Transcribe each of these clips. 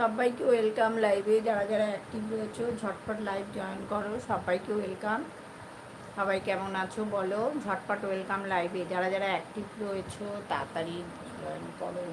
সবাইকে ওয়েলকাম লাইভে, যারা যারা অ্যাক্টিভ রয়েছে, ঝটপট লাইভ জয়েন করো, সবাইকে ওয়েলকাম। সবাই কেমন আছো বলো? ঝটপট ওয়েলকাম লাইভে যারা যারা অ্যাক্টিভ রয়েছে, তাড়াতাড়ি জয়েন করো।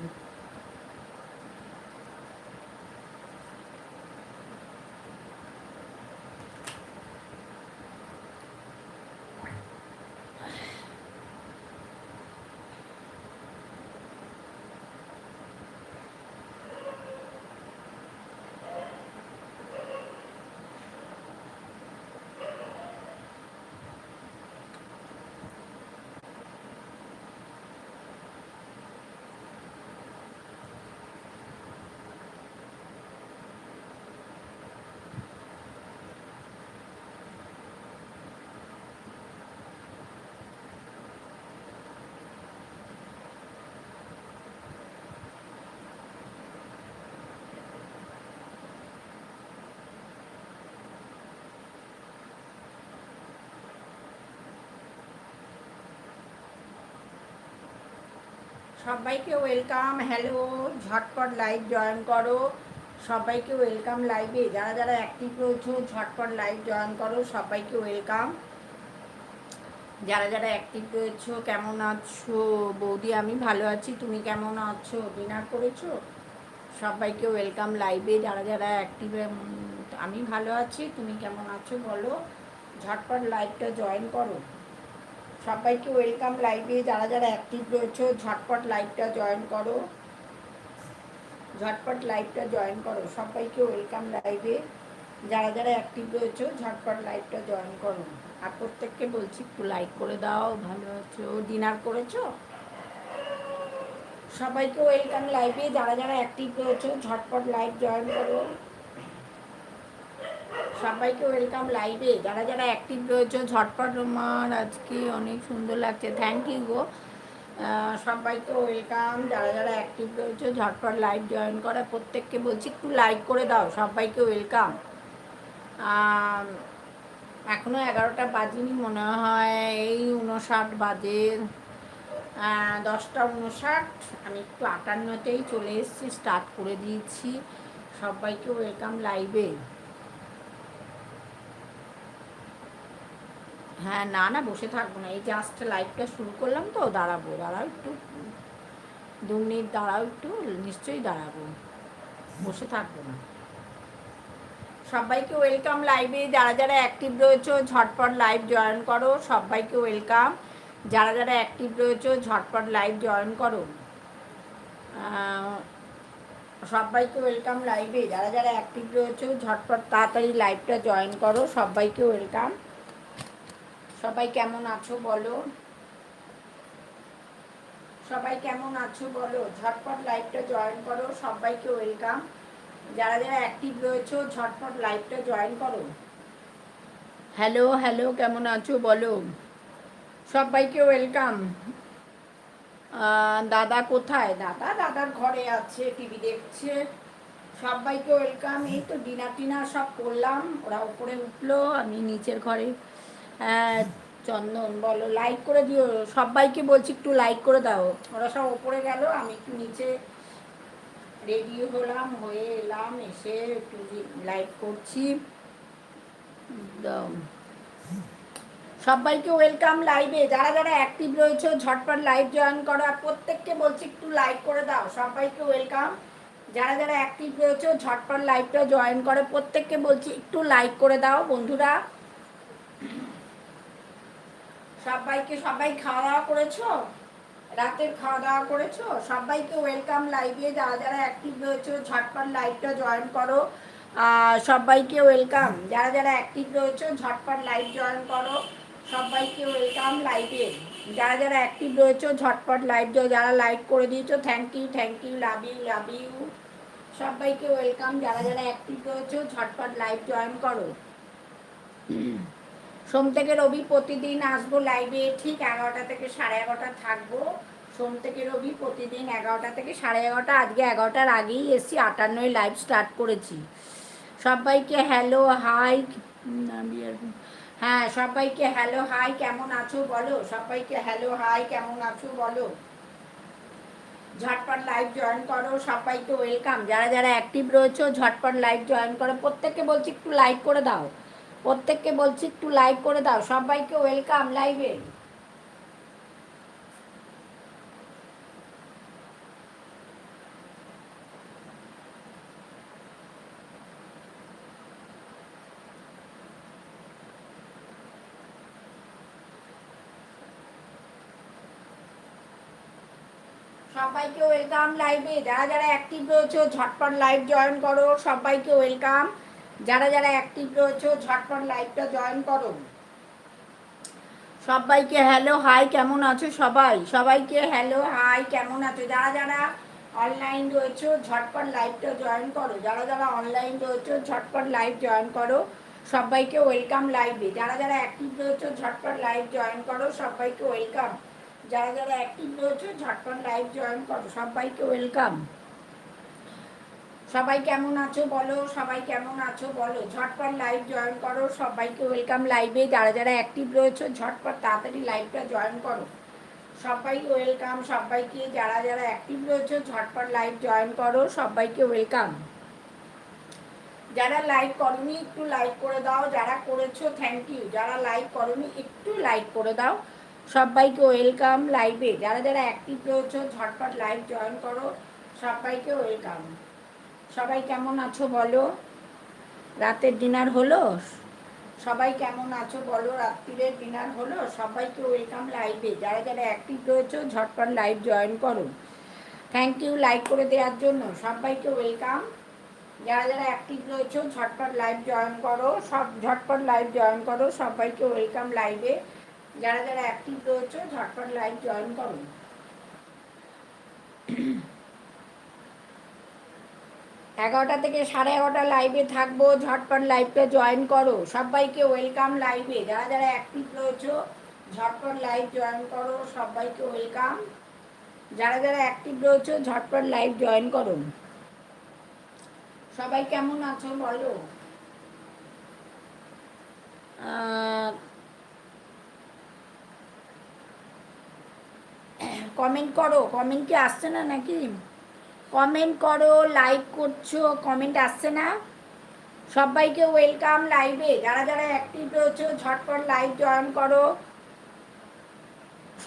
সবাইকে ওয়েলকাম, হ্যালো, ঝটপট লাইভ জয়েন করো। সবাইকে ওয়েলকাম লাইভে, যারা যারা অ্যাক্টিভ রয়েছো, ঝটপট লাইভ জয়েন করো, সবাইকে ওয়েলকাম। যারা যারা অ্যাক্টিভ রয়েছো, কেমন আছো? বৌদি, আমি ভালো আছি, তুমি কেমন আছো? ডিনার করেছ? সবাইকে ওয়েলকাম লাইভে, যারা যারা অ্যাক্টিভ আমি ভালো আছি, তুমি কেমন আছো বলো। ঝটপট লাইভটা জয়েন করো। সবাইকে ওয়েলকাম লাইভে, যারা যারা অ্যাক্টিভ রয়েছে, ঝটপট লাইভটা জয়েন করো। ঝটপট লাইভটা জয়েন করো, সবাইকে ওয়েলকাম লাইভে। যারা যারা অ্যাক্টিভ রয়েছে, ঝটপট লাইভটা জয়েন করো। আর প্রত্যেককে বলছি, একটু লাইক করে দাও, ভালো আছো? ডিনার করেছ? সবাইকে ওয়েলকাম লাইভে। যারা যারা অ্যাক্টিভ রয়েছে, ঝটপট লাইভ জয়েন করো। সবাইকে ওয়েলকাম লাইভে যারা যারা অ্যাক্টিভ রয়েছে ঝটপট রোমার আজকে অনেক সুন্দর লাগছে। থ্যাংক ইউ গো। সবাইকে ওয়েলকাম যারা যারা অ্যাক্টিভ রয়েছে ঝটপট লাইভ জয়েন করা। প্রত্যেককে বলছি, একটু লাইক করে দাও। সবাইকে ওয়েলকাম এখনও এগারোটা বাজিনি মনে হয়। এই উনষাট বাজে। দশটা উনষাট। আমি একটু আটান্নতেই চলে এসেছি স্টার্ট করে দিয়েছি। সবাইকে ওয়েলকাম লাইভে হ্যাঁ না না, বসে থাকব না। এই জাস্ট লাইভটা শুরু করলাম তো, দাঁড়াবো, দাঁড়াও একটু। দু মিনিট দাঁড়াও একটু, নিশ্চয়ই দাঁড়াবো। বসে থাকব না। সবাইকে ওয়েলকাম লাইভে যারা যারা অ্যাক্টিভ রয়েছে, ঝটপট লাইভ জয়েন করো, সবাইকে ওয়েলকাম যারা যারা অ্যাক্টিভ রয়েছে, ঝটপট লাইভ জয়েন করো। সবাইকে ওয়েলকাম লাইভে যারা যারা অ্যাক্টিভ রয়েছে, ঝটপট তাড়াতাড়ি লাইভটা জয়েন করো, সবাইকে ওয়েলকাম সবাই কেমন আছো বলো? সবাই কেমন আছো বলো? ঝটপট লাইভটা জয়েন করো, সবাইকে ওয়েলকাম যারা যারা অ্যাক্টিভ রয়েছে, ঝটপট লাইভটা জয়েন করো। হ্যালো হ্যালো কেমন আছো বলো? সবাইকে ওয়েলকাম দাদা কোথায়? দাদা, দাদার ঘরে আছে টিভি দেখছে। সবাইকে ওয়েলকাম এই তো ডিনার টিনার সব করলাম, ওরা উপরে উঠল, আমি নিচের ঘরে হ্যাঁ চন্দন বলো লাইক করে দিও। সবাইকে বলছি একটু লাইক করে দাও। ওরা সব ওপরে গেল, আমি একটু নিচে রেডি হলাম, হয়ে এলাম, এসে একটু লাইক করছি। সবাইকে ওয়েলকাম লাইভে যারা যারা অ্যাক্টিভ রয়েছে, ঝটপট লাইভ জয়েন করো। আর প্রত্যেককে বলছি একটু লাইক করে দাও। সবাইকে ওয়েলকাম যারা যারা অ্যাক্টিভ রয়েছে, ঝটপট লাইভটা জয়েন করে। প্রত্যেককে বলছি একটু লাইক করে দাও, বন্ধুরা। সবাইকে, সবাই খাওয়া দাওয়া করেছ? রাতের খাওয়া দাওয়া করেছ? সবাইকে ওয়েলকাম লাইভে যারা যারা অ্যাক্টিভ রয়েছে, ঝটপট লাইভটা জয়েন করো। সবাইকে ওয়েলকাম যারা যারা অ্যাক্টিভ রয়েছে, ঝটপট লাইভ জয়েন করো। সবাইকে ওয়েলকাম লাইভে যারা যারা অ্যাক্টিভ রয়েছে, ঝটপট লাইভ যারা লাইক করে দিয়েছ thank you thank you love you love you সবাইকে ওয়েলকাম যারা যারা অ্যাক্টিভ রয়েছে, ঝটপট লাইভ জয়েন করো। সোম থেকে রবি প্রতিদিন আসব লাইভে ঠিক এগারোটা থেকে সাড়ে এগারোটা থাকব। সোম থেকে রবি প্রতিদিন এগারোটা থেকে সাড়ে এগারোটা, আজকে এগারোটার আগেই এসছি আটান্নই লাইভ স্টার্ট করেছি। সবাইকে হ্যালো হাই হ্যাঁ সবাইকে হ্যালো হাই কেমন আছো বলো? সবাইকে হ্যালো হাই কেমন আছো বলো? ঝটপট লাইভ জয়েন করো, সবাইকে ওয়েলকাম যারা যারা অ্যাক্টিভ রয়েছে, ঝটপট লাইভ জয়েন করো। প্রত্যেককে বলছি, একটু লাইক করে দাও। প্রত্যেককে বলছি, একটু লাইক করে দাও। সবাইকে ওয়েলকাম লাইভে সবাইকে ওয়েলকাম লাইভে যারা যারা অ্যাক্টিভ রয়েছে, ঝটপট লাইভ জয়েন করো। সবাইকে ওয়েলকাম যারা যারা অ্যাক্টিভ রয়েছে ঝটপট লাইভটা জয়েন করো। সবাইকে হ্যালো হাই কেমন আছো সবাই? সবাইকে হ্যালো হাই কেমন আছো? যারা যারা অনলাইন রয়েছে ঝটপট লাইভটা জয়েন করো। যারা যারা অনলাইন রয়েছে ঝটপট লাইভ জয়েন করো। সবাইকে ওয়েলকাম লাইভে যারা যারা অ্যাক্টিভ রয়েছে ঝটপট লাইভ জয়েন করো, সবাইকে ওয়েলকাম যারা যারা অ্যাক্টিভ রয়েছে ঝটপট লাইভ জয়েন করো, সবাইকে ওয়েলকাম সবাই কেমন আছো বলো, সবাই কেমন আছো বলো। ঝটপট লাইভ জয়েন করো, সবাইকে ওয়েলকাম লাইভে যারা যারা অ্যাক্টিভ রয়েছে, ঝটপট তাড়াতাড়ি লাইভটা জয়েন করো। সবাই ওয়েলকাম সবাইকে যারা যারা অ্যাক্টিভ রয়েছে, ঝটপট লাইভ জয়েন করো, সবাইকে ওয়েলকাম যারা লাইক করনি, একটু লাইক করে দাও। যারা করেছ থ্যাংক ইউ যারা লাইক করনি, একটু লাইক করে দাও। সবাইকে ওয়েলকাম লাইভে যারা যারা অ্যাক্টিভ রয়েছে, ঝটপট লাইভ জয়েন করো। সবাইকে ওয়েলকাম সবাই কেমন আছো বলো? রাতের ডিনার হলো? সবাই কেমন আছো বলো? রাত্রিরের ডিনার হলো? সবাইকে ওয়েলকাম লাইভে যারা যারা অ্যাক্টিভ রয়েছে, ঝটপট লাইভ জয়েন করো। থ্যাংক ইউ লাইক করে দেওয়ার জন্য। সবাইকে ওয়েলকাম যারা যারা অ্যাক্টিভ রয়েছে, ঝটপট লাইভ জয়েন করো। সব ঝটপট লাইভ জয়েন করো। সবাইকে ওয়েলকাম লাইভে যারা যারা অ্যাক্টিভ রয়েছে, ঝটপট লাইভ জয়েন করো। এগারোটা থেকে সাড়ে এগারোটা লাইভে থাকব, ঝটপট লাইভটা জয়েন করো। সবাইকে ওয়েলকাম লাইভে যারা যারা অ্যাক্টিভ রয়েছে, ঝটপট লাইভ জয়েন করো, সবাইকে ওয়েলকাম যারা যারা অ্যাক্টিভ রয়েছে, ঝটপট লাইভ জয়েন করো। সবাই কেমন আছো বলো? কমেন্ট করো। কমেন্ট কি আসছে না নাকি? কমেন্ট করো লাইক করছ কমেন্ট আসছে না? সবাইকে ওয়েলকাম লাইভে যারা যারা অ্যাক্টিভ রয়েছে, ঝটপট লাইভ জয়েন করো।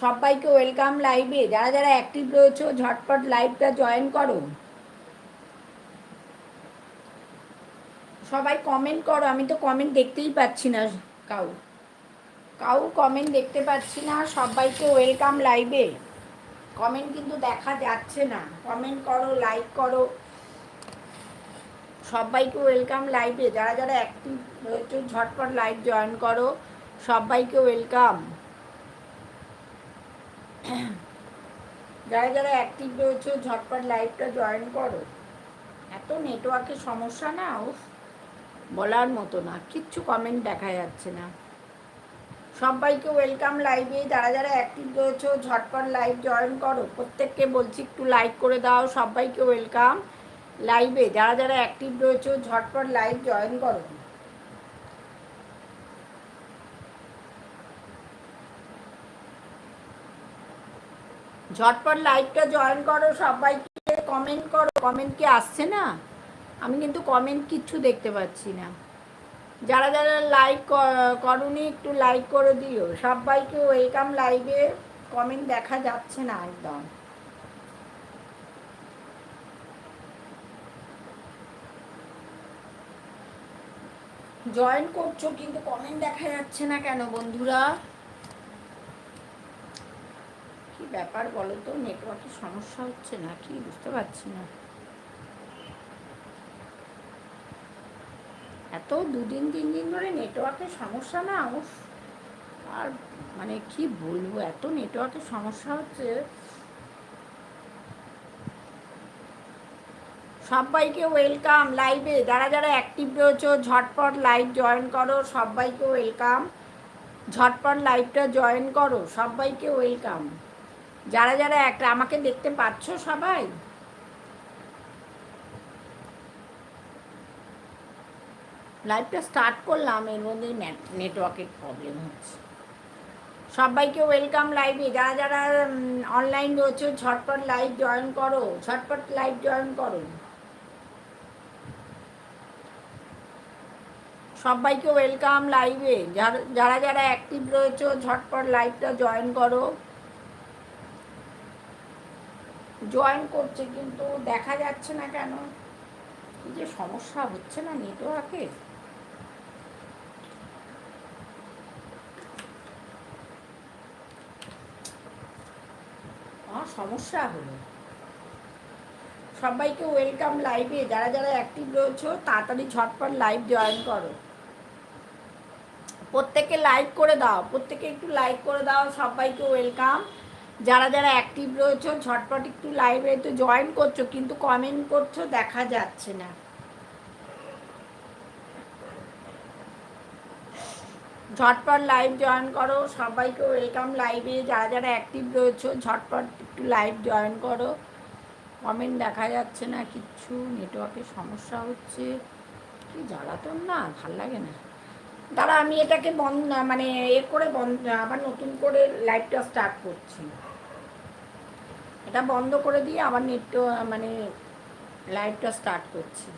সবাইকে ওয়েলকাম লাইভে যারা যারা অ্যাক্টিভ রয়েছে, ঝটপট লাইভটা জয়েন করো। সবাই কমেন্ট করো। আমি তো কমেন্ট দেখতেই পাচ্ছি না কাউ। কাউ কমেন্ট দেখতে পাচ্ছি না। সবাইকে ওয়েলকাম লাইভে কমেন্ট কিন্তু দেখা যাচ্ছে না। কমেন্ট করো লাইক করো। সবাইকে ওয়েলকাম লাইভে যারা যারা অ্যাক্টিভ রয়েছে, ঝটপট লাইভ জয়েন করো। সবাইকে ওয়েলকাম যারা যারা অ্যাক্টিভ রয়েছে, ঝটপট লাইভটা জয়েন করো। এত নেটওয়ার্কের সমস্যা না বলার মতো না। কিচ্ছু কমেন্ট দেখা যাচ্ছে না। সবাইকে ওয়েলকাম লাইভে। যারা যারা অ্যাক্টিভ রয়েছে, ঝটপট লাইভ জয়েন করো। প্রত্যেককে বলছি, একটু লাইক করে দাও। সবাইকে ওয়েলকাম লাইভে। যারা যারা অ্যাক্টিভ রয়েছে, ঝটপট লাইভ জয়েন করো। ঝটপট লাইভটা জয়েন করো, সবাইকে কমেন্ট করো। কমেন্ট কি আসছে না? আমি কিন্তু কমেন্ট কিচ্ছু দেখতে পাচ্ছি না। যারা যারা লাইক করনি একটু লাইক করে দিও। সবাইকে ওয়েলকাম লাইভে কমেন্ট দেখা যাচ্ছে না একদম। জয়েন করছ কিন্তু কমেন্ট দেখা যাচ্ছে না কেন বন্ধুরা? কি ব্যাপার বলো তো নেটওয়ার্কের সমস্যা হচ্ছে না কি? বুঝতে পারছি না। এত দুদিন তিন দিন ধরে নেটওয়ার্কের সমস্যা না? আর মানে কি বলব, এত নেটওয়ার্কের সমস্যা হচ্ছে। সবাইকে ওয়েলকাম লাইভে যারা যারা অ্যাক্টিভ রয়েছে, ঝটপট লাইভ জয়েন করো। সবাইকে ওয়েলকাম ঝটপট লাইভটা জয়েন করো। সবাইকে ওয়েলকাম যারা যারা একটা আমাকে দেখতে পাচ্ছ সবাই? লাইভটা স্টার্ট করলাম, এর মধ্যে নেটওয়ার্কের প্রবলেম হচ্ছে। সবাইকে ওয়েলকাম লাইভে যারা যারা অনলাইন রয়েছে, ঝটপট লাইভ জয়েন করো, ঝটপট লাইভ জয়েন করো। সবাইকে ওয়েলকাম লাইভে যারা যারা অ্যাক্টিভ রয়েছে, ঝটপট লাইভটা জয়েন করো। জয়েন করছে কিন্তু দেখা যাচ্ছে না কেন? যে সমস্যা হচ্ছে না নেটওয়ার্কের আমার সমস্যা হলো। সবাইকে ওয়েলকাম লাইভে, যারা যারা অ্যাক্টিভ রয়েছে, তাড়াতাড়ি ঝটপট লাইভ জয়েন করো। প্রত্যেকে লাইক করে দাও প্রত্যেকে একটু লাইক করে দাও, সবাইকে ওয়েলকাম। যারা যারা অ্যাক্টিভ রয়েছে ঝটপট একটু লাইভে তো জয়েন করছ, কিন্তু কমেন্ট করছ, দেখা যাচ্ছে না। ঝটপট লাইভ জয়েন করো, সবাইকে ওয়েলকাম লাইভে যারা যারা অ্যাক্টিভ রয়েছে, ঝটপট একটু লাইভ জয়েন করো। কমেন্ট দেখা যাচ্ছে না, কিচ্ছু। নেটওয়ার্কের সমস্যা হচ্ছে। কি জ্বালাতন না, ভালো লাগে না। দাঁড়া, আমি এটাকে বন্ধ মানে এ করে বন্ধ, আবার নতুন করে লাইভটা স্টার্ট করছি। এটা বন্ধ করে দিয়ে আবার নেট মানে লাইভটা স্টার্ট করছি।